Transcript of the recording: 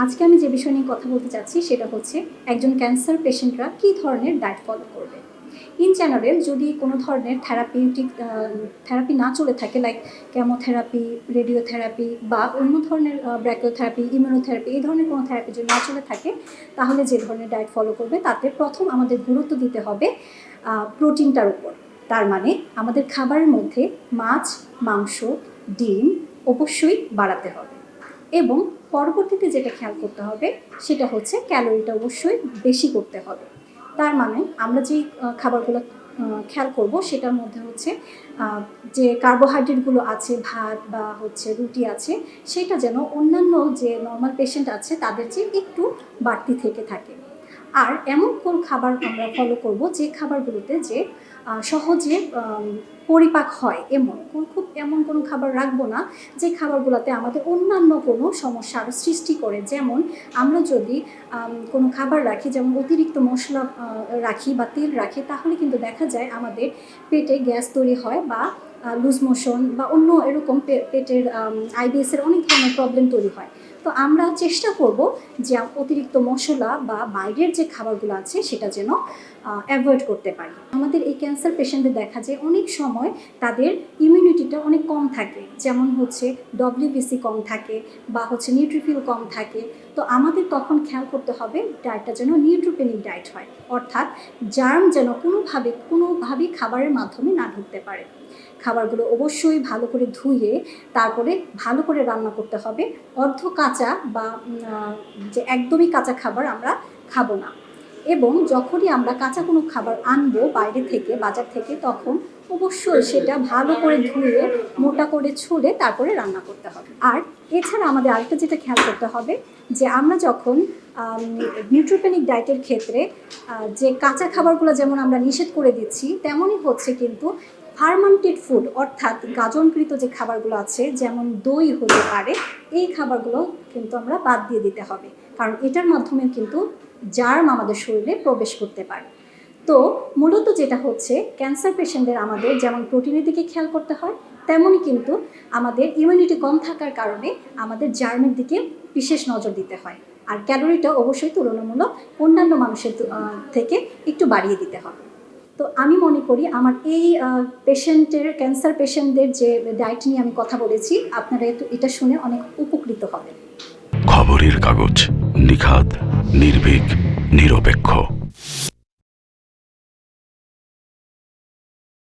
আজকে আমি যে বিষয় নিয়ে কথা বলতে চাচ্ছি সেটা হচ্ছে একজন ক্যান্সার পেশেন্টরা কী ধরনের ডায়েট ফলো করবে? ইন জেনারেল যদি কোনো ধরনের থেরাপিউটিক থেরাপি না চলে থাকে লাইক কেমোথেরাপি রেডিওথেরাপি বা অন্য ধরনের ব্র্যাকিওথেরাপি ইমিউনোথেরাপি এই ধরনের কোনো থেরাপি যদি না চলে থাকে, তাহলে যে ধরনের ডায়েট ফলো করবে, তাতে প্রথম আমাদের গুরুত্ব দিতে হবে প্রোটিনটার উপর। তার মানে আমাদের খাবারের মধ্যে মাছ, মাংস, ডিম অবশ্যই বাড়াতে হবে। এবং পরবর্তীতে যেটা খেয়াল করতে হবে, সেটা হচ্ছে ক্যালোরিটা অবশ্যই বেশি করতে হবে। তার মানে আমরা যেই খাবারগুলো খেয়াল করব, সেটার মধ্যে হচ্ছে যে কার্বোহাইড্রেটগুলো আছে, ভাত বা হচ্ছে রুটি আছে, সেটা যেন অন্যান্য যে নর্মাল পেশেন্ট আছে, তাদের চেয়ে একটু বাড়তি থেকে থাকে। আর এমন কোন খাবার আমরা ফলো করব যে খাবারগুলোতে যে সহজে পরিপাক হয় এমন কোন, খুব এমন কোনো খাবার রাখব না যে খাবারগুলোতে আমাদের অন্যান্য কোনো সমস্যা আরও সৃষ্টি করে। যেমন আমরা যদি কোনো খাবার রাখি, যেমন অতিরিক্ত মশলা রাখি বা তেল রাখি, তাহলে কিন্তু দেখা যায় আমাদের পেটে গ্যাস তৈরি হয় বা লুজ মোশন বা অন্য এরকম পেটের আইবিএসের অনেক ধরনের প্রবলেম তৈরি হয়। তো আমরা চেষ্টা করব যে অতিরিক্ত মশলা বা বাইরের যে খাবারগুলো আছে সেটা যেন অ্যাভয়েড করতে পারি। আমাদের এই ক্যান্সার পেশেন্টদের দেখা যায় অনেক সময় তাদের ইমিউনিটিটা অনেক কম থাকে। যেমন হচ্ছে ডব্লিউবিসি কম থাকে বা হচ্ছে নিউট্রিফিল কম থাকে। তো আমাদের তখন খেয়াল করতে হবে ডায়েটটা যেন নিউট্রোপেনিক ডায়েট হয়। অর্থাৎ জার্ম যেন কোনোভাবে, কোনোভাবেই খাবারের মাধ্যমে না ঢুকতে পারে। খাবারগুলো অবশ্যই ভালো করে ধুয়ে তারপরে ভালো করে রান্না করতে হবে। অর্ধ কাঁচা বা যে একদমই কাঁচা খাবার আমরা খাব না। এবং যখনই আমরা কাঁচা কোনো খাবার আনব বাইরে থেকে, বাজার থেকে, তখন অবশ্যই সেটা ভালো করে ধুয়ে, মোটা করে ছুলে তারপরে রান্না করতে হবে। আর এছাড়া আমাদের আরেকটা যেটা খেয়াল করতে হবে, যে আমরা যখন নিউট্রোপেনিক ডায়েটের ক্ষেত্রে যে কাঁচা খাবারগুলো যেমন আমরা নিষেধ করে দিচ্ছি, তেমনই হচ্ছে কিন্তু ফার্মান্টেড ফুড, অর্থাৎ গাজনকৃত যে খাবারগুলো আছে, যেমন দই হতে পারে, এই খাবারগুলো কিন্তু আমরা বাদ দিয়ে দিতে হবে। কারণ এটার মাধ্যমে কিন্তু জার্ম আমাদের শরীরে প্রবেশ করতে পারে। তো মূলত যেটা হচ্ছে, ক্যান্সার পেশেন্টদের আমাদের যেমন প্রোটিনের দিকে খেয়াল করতে হয়, তেমনই কিন্তু আমাদের ইমিউনিটি কম থাকার কারণে আমাদের জার্মের দিকে বিশেষ নজর দিতে হয়। আর ক্যালোরিটা অবশ্যই তুলনামূলক অন্যান্য মানুষের থেকে একটু বাড়িয়ে দিতে হবে। তো আমি মনে করি আমার এই পেশেন্টের, ক্যান্সার পেশেন্টদের যে ডায়েট নিয়ে আমি কথা বলেছি, আপনারা এটা শুনে অনেক উপকৃত হবেন। খবরের কাগজ, নিখাদ, নির্ভীক